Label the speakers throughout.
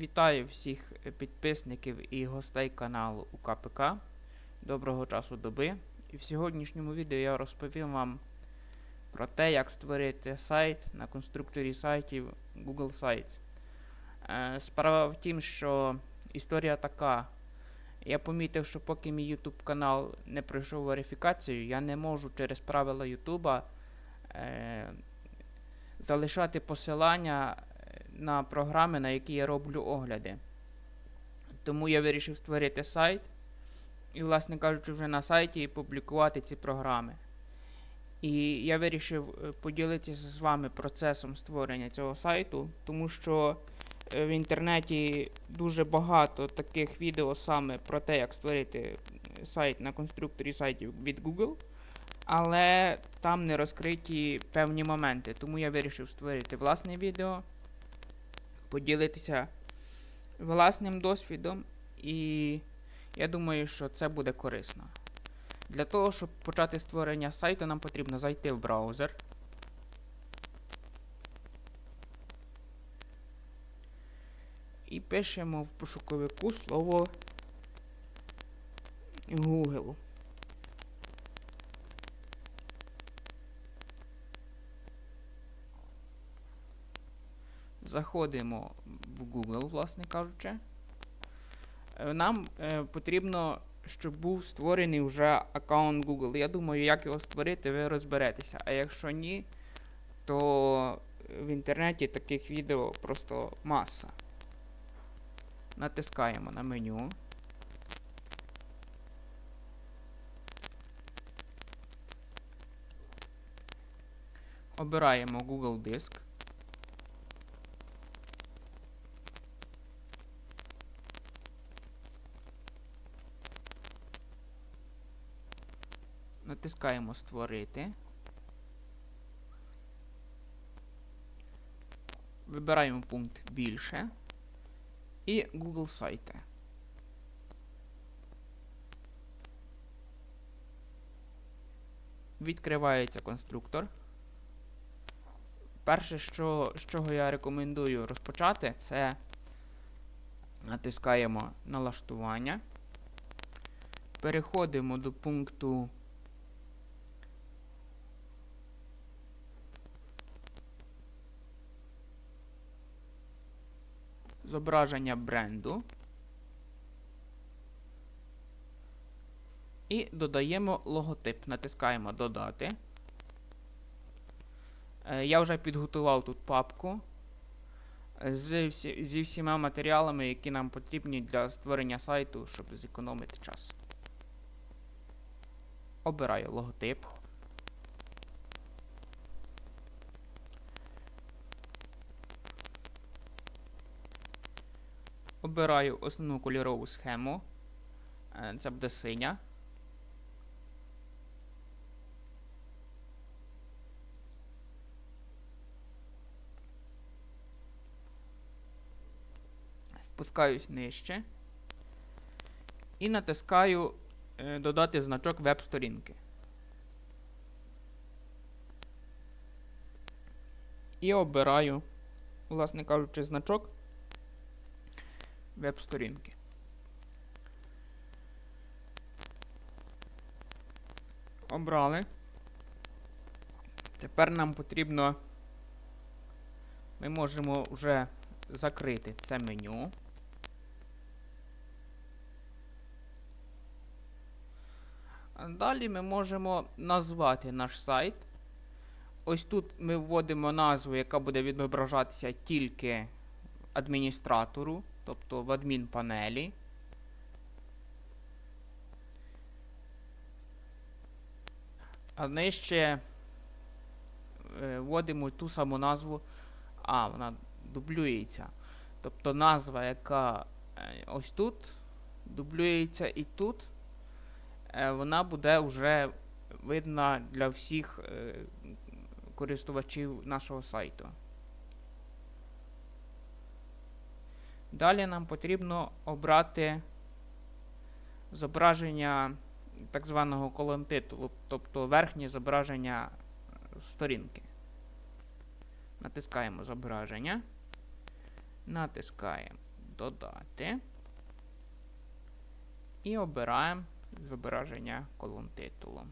Speaker 1: Вітаю всіх підписників і гостей каналу УКПК. Доброго часу доби. І в сьогоднішньому відео я розповім вам про те, як створити сайт на конструкторі сайтів Google Sites. Е, Справа в тім, що історія така. Я помітив, що поки мій YouTube канал не пройшов верифікацію, я не можу через правила YouTube е, залишати посилання на програми, на які я роблю огляди. Тому я вирішив створити сайт і, власне кажучи, вже на сайті публікувати ці програми. І я вирішив е, поділитися з вами процесом створення цього сайту, тому що е, в інтернеті дуже багато таких відео саме про те, як створити сайт на конструкторі сайтів від Google. Але там не розкриті певні моменти, тому я вирішив створити власне відео поділитися власним досвідом, і я думаю, що це буде корисно. Для того, щоб почати створення сайту, нам потрібно зайти в браузер. І пишемо в пошуковику слово Google. Заходимо в Google, власне кажучи. Е, Нам е, потрібно, щоб був створений вже аккаунт Google. Я думаю, як його створити, ви розберетеся. А якщо ні, то в інтернеті таких відео просто маса. Натискаємо на меню. Обираємо Google Диск. Натискаємо Створити. Вибираємо пункт Більше і Google сайти. Відкривається конструктор. Перше, що, з чого я рекомендую розпочати, це натискаємо налаштування. Переходимо до пункту зображення бренду. І додаємо логотип. Натискаємо Додати. Е, Я вже підготував тут папку всі, зі всіма матеріалами, які нам потрібні для створення сайту, щоб зекономити час. Обираю логотип. Обираю основну кольорову схему. Е, Це буде синя. Спускаюсь нижче. І натискаю е, додати значок веб-сторінки. І обираю, власне кажучи, значок веб-сторінки. Обрали. Тепер нам потрібно. Ми можемо вже закрити це меню. Далі ми можемо назвати наш сайт. Ось тут ми вводимо назву, яка буде відображатися тільки адміністратору, тобто в адмінпанелі. А нижче е, вводимо ту саму назву. А, вона дублюється. Тобто назва, яка е, ось тут, дублюється і тут, е, вона буде вже видна для всіх користувачів нашого сайту. Далі нам потрібно обрати зображення так званого колонтитулу, тобто верхнє зображення сторінки. Натискаємо зображення. Натискаємо додати. І обираємо зображення колон титулу.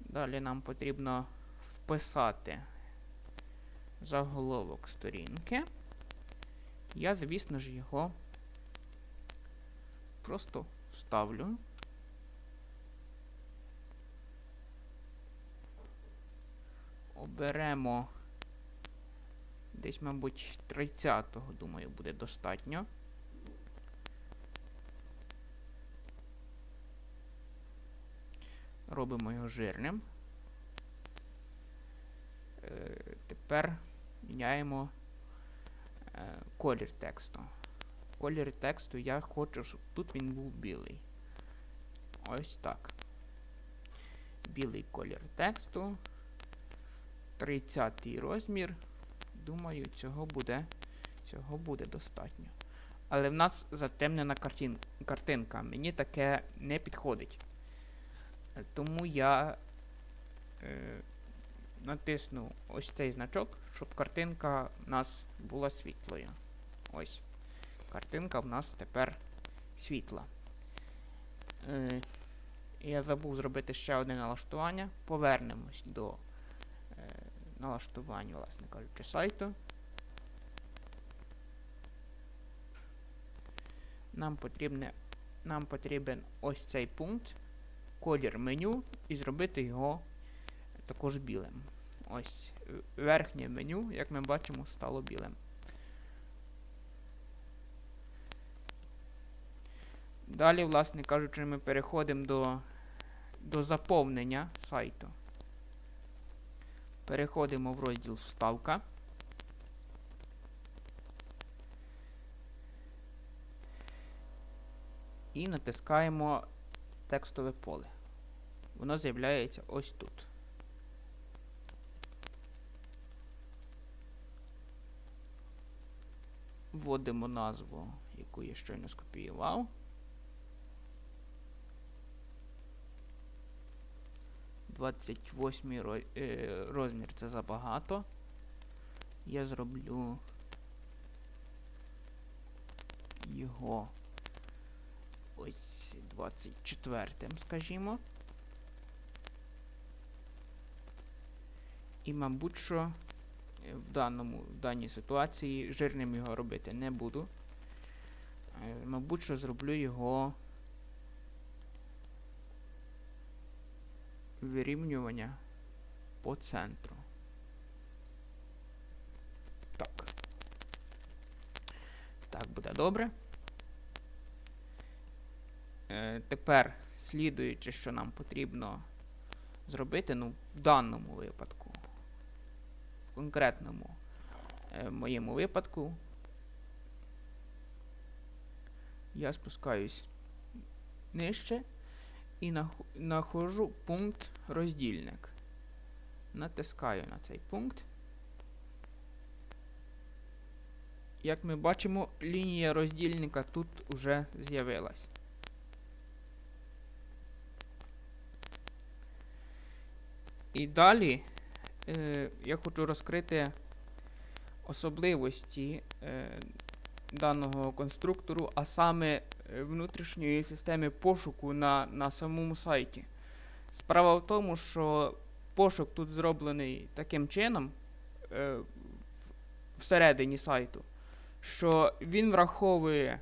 Speaker 1: Далі нам потрібно вписати заголовок сторінки. Я, звісно ж, його просто вставлю. Оберемо десь, мабуть, 30-го, думаю, буде достатньо. Робимо його жирним. Е, тепер міняємо е, колір тексту. Колір тексту я хочу, щоб тут він був білий. Ось так. Білий колір тексту. 30 розмір. Думаю, цього буде, цього буде достатньо. Але в нас затемнена картин, картинка. Мені таке не підходить. Е, Тому я е, натисну ось цей значок, щоб картинка в нас була світлою. Ось. Картинка в нас тепер світла. Е, я забув зробити ще одне налаштування. Повернемось до е, налаштування, власне кажучи, сайту. Нам, потрібне, нам потрібен ось цей пункт, колір меню, і зробити його також білим. Ось верхнє меню, як ми бачимо, стало білим. Далі, власне кажучи, ми переходимо до, до заповнення сайту. Переходимо в розділ Вставка. І натискаємо текстове поле. Воно з'являється ось тут. Вводимо назву, яку я щойно скопіював. Двадцять восьмий розмір це забагато. Я зроблю його ось 24, скажімо. І, мабуть, що е, в, даному, в даній ситуації жирним його робити не буду. Е, Мабуть, що зроблю його вирівнювання по центру. Так. Так, буде добре. Е, тепер, слідуючи, що нам потрібно зробити, ну, в даному випадку, конкретному е, моєму випадку, я спускаюсь нижче і нах- знаходжу пункт роздільник. Натискаю на цей пункт. Як ми бачимо, лінія роздільника тут уже з'явилась. І далі е, я хочу розкрити особливості е, даного конструктору, а саме е, внутрішньої системи пошуку на, на самому сайті. Справа в тому, що пошук тут зроблений таким чином всередині сайту, що він враховує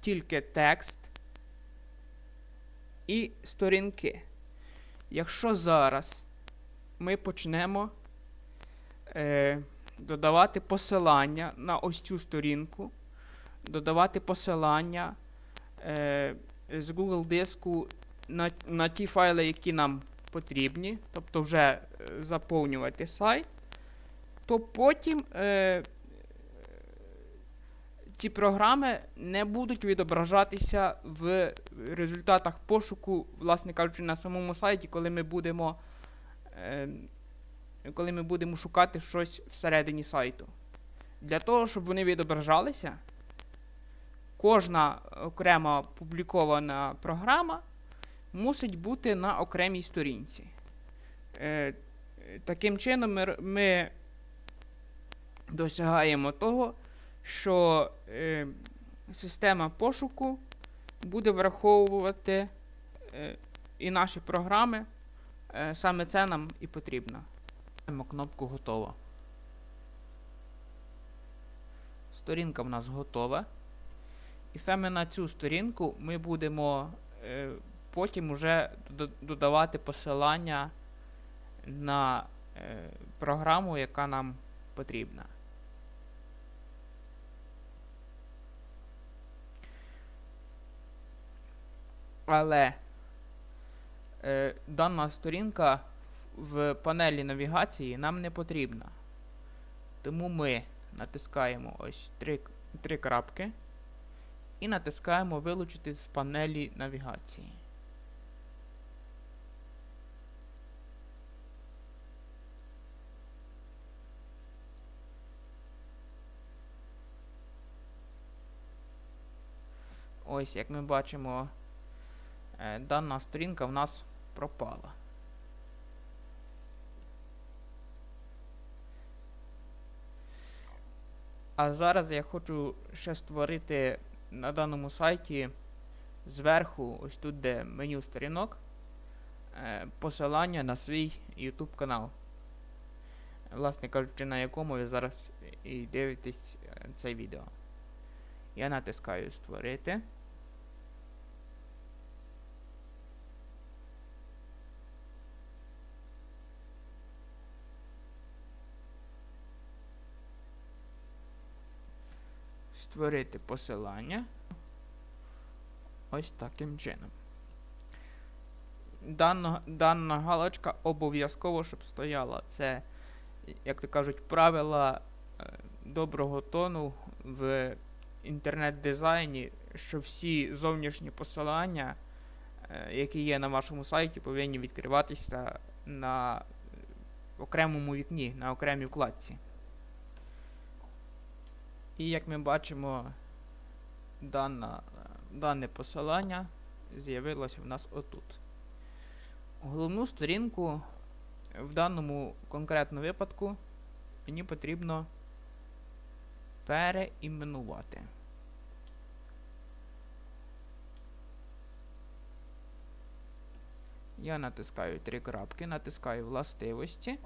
Speaker 1: тільки текст і сторінки. Якщо зараз ми почнемо е, додавати посилання на ось цю сторінку, додавати посилання е, з Google диску на, на ті файли, які нам потрібні, тобто вже е, заповнювати сайт, то потім е, ці програми не будуть відображатися в результатах пошуку, власне кажучи, на самому сайті, коли ми будемо коли ми будемо шукати щось всередині сайту. Для того, щоб вони відображалися, кожна окрема публікована програма мусить бути на окремій сторінці. Е, таким чином ми, ми досягаємо того, що е, система пошуку буде враховувати е, і наші програми. Е, саме це нам і потрібно. Ставимо кнопку готово. Сторінка в нас готова. І саме на цю сторінку ми будемо е, потім уже додавати посилання на е, програму, яка нам потрібна. Але е, дана сторінка в панелі навігації нам не потрібна. Тому ми натискаємо ось три, три крапки і натискаємо вилучити з панелі навігації. Ось, як ми бачимо, е, дана сторінка в нас пропала. А зараз я хочу ще створити на даному сайті зверху, ось тут, де меню сторінок, е, посилання на свій YouTube канал. Власне кажучи, на якому ви зараз і дивитесь е, це відео. Я натискаю Створити. Створити посилання. Ось таким чином. Дана, дана галочка обов'язково, щоб стояла. Це, як то кажуть, правила е, доброго тону в інтернет-дизайні, що всі зовнішні посилання, е, які є на вашому сайті, повинні відкриватися на е, окремому вікні, на окремій вкладці. І як ми бачимо, дана, дане посилання з'явилося в нас отут. Головну сторінку в даному конкретному випадку мені потрібно переіменувати. Я натискаю три крапки, натискаю властивості.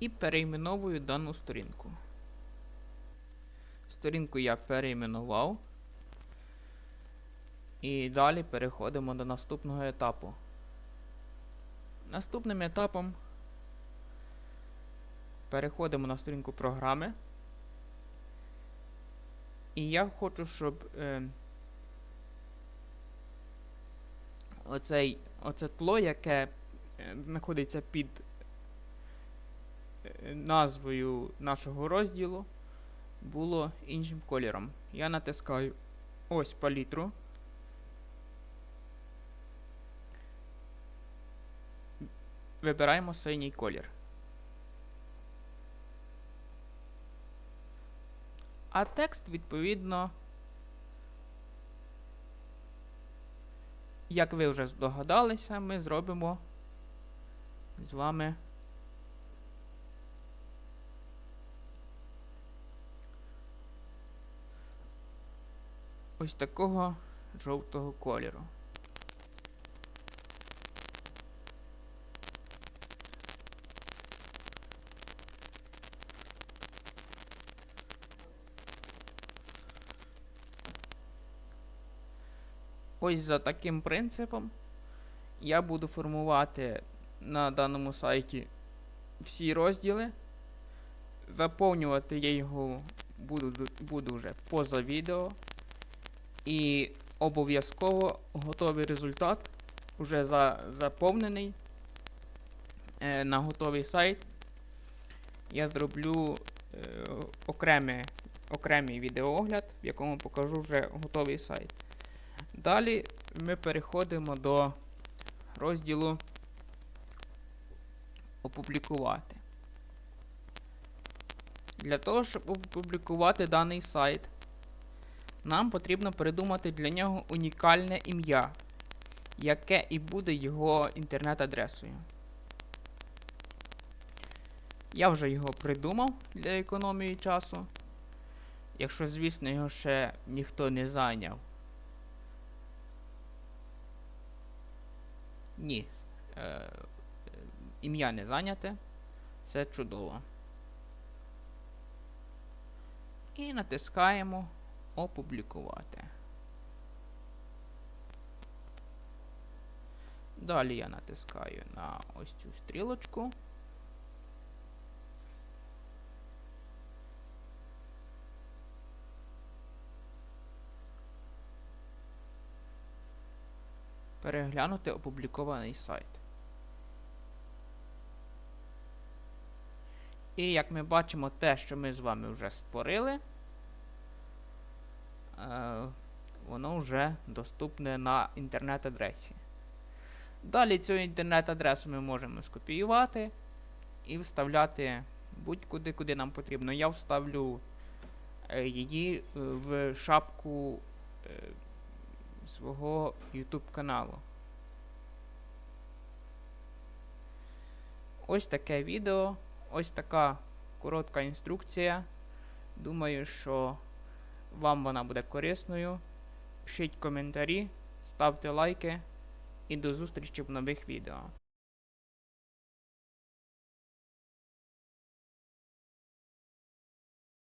Speaker 1: І перейменовую дану сторінку. Сторінку я перейменував. І далі переходимо до наступного етапу. Наступним етапом переходимо на сторінку програми. І я хочу, щоб е, оцей, оце тло, яке е, знаходиться під назвою нашого розділу, було іншим кольором. Я натискаю ось палітру. Вибираємо синій колір. А текст, відповідно, як ви вже здогадалися, ми зробимо з вами ось такого жовтого кольору. Ось за таким принципом я буду формувати на даному сайті всі розділи. Заповнювати я його буду, буду вже поза відео. І обов'язково готовий результат, вже за, заповнений е, на готовий сайт. Я зроблю е, окремий, окремий відеоогляд, в якому покажу вже готовий сайт. Далі ми переходимо до розділу Опублікувати. Для того, щоб опублікувати даний сайт, нам потрібно придумати для нього унікальне ім'я, яке і буде його інтернет-адресою. Я вже його придумав для економії часу. Якщо, звісно, його ще ніхто не зайняв. Ні. Е, ім'я не зайняте. Це чудово. І натискаємо Опублікувати. Далі я натискаю на ось цю стрілочку. Переглянути опублікований сайт. І як ми бачимо, те, що ми з вами вже створили, воно вже доступне на інтернет-адресі. Далі цю інтернет-адресу ми можемо скопіювати і вставляти будь-куди, куди нам потрібно. Я вставлю е, її е, в шапку е, свого YouTube каналу. Ось таке відео, ось така коротка інструкція. Думаю, що вам вона буде корисною. Пишіть коментарі, ставте лайки і до зустрічі в нових відео.